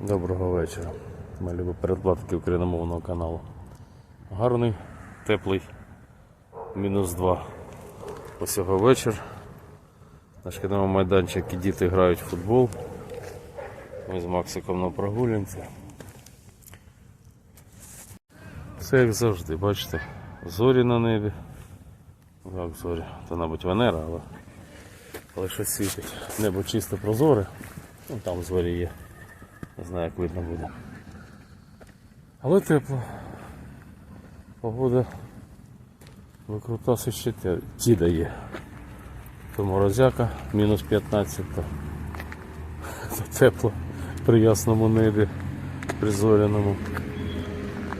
Доброго вечора. Ми любі передплатки україномовного каналу. Гарний, теплий, мінус 2. Усього вечір. На шкільному майданчику діти грають в футбол. Ми з Максиком на прогулянці. Все як завжди, бачите, зорі на небі. Як зорі, то, мабуть, Венера, але, але щось світить. Небо чисто прозоре, ну там зорі є. Не знаю, як видно буде. Але тепло. Погода викрутаси ще ті дає. То морозяка, мінус 15, то, то тепло при ясному небі, при зоряному.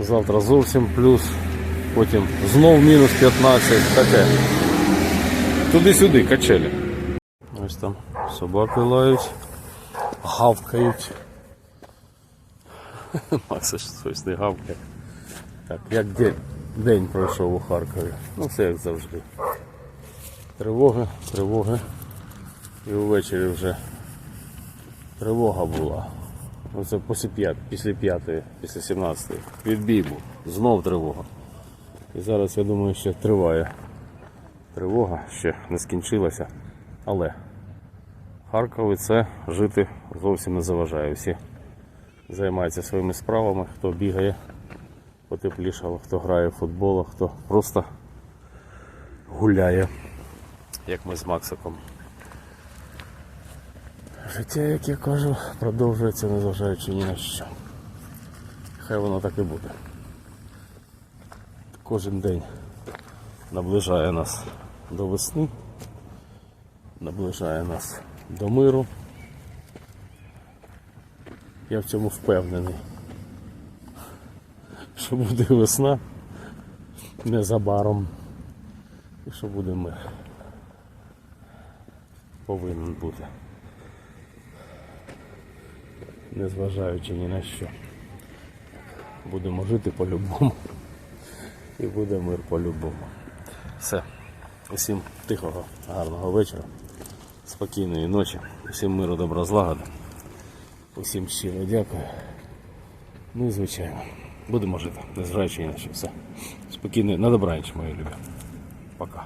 Завтра зовсім плюс, потім знов мінус 15, таке. Туди-сюди, качелі. Ось там собаки лають, гавкають. Макса щось не гавкає. Так, як день, день пройшов у Харкові. Ну все як завжди. Тривоги, тривоги. І ввечері вже тривога була. Ну, це після п'ят- після п'ятої, після 17-ї. Відбій був. Знов тривога. І зараз я думаю, ще триває. Тривога ще не скінчилася. Але Харкові це жити зовсім не заважає. Всі займається своїми справами, хто бігає потеплішало, хто грає в футбол, а хто просто гуляє, як ми з Максиком. Життя, як я кажу, продовжується, незважаючи ні на що. Хай воно так і буде. Кожен день наближає нас до весни, наближає нас до миру. Я в цьому впевнений. Що буде весна незабаром. І що буде мир. Повинен бути. Незважаючи ні на що. Будемо жити по-любому. І буде мир по-любому. Все. Усім тихого, гарного вечора, спокійної ночі, усім миру, добра злагоди. Усім щиро дякую. Ну і звичайно, будемо жити, незважаючи на що. Все. Спокійно, на добраніч, мої любі. Пока.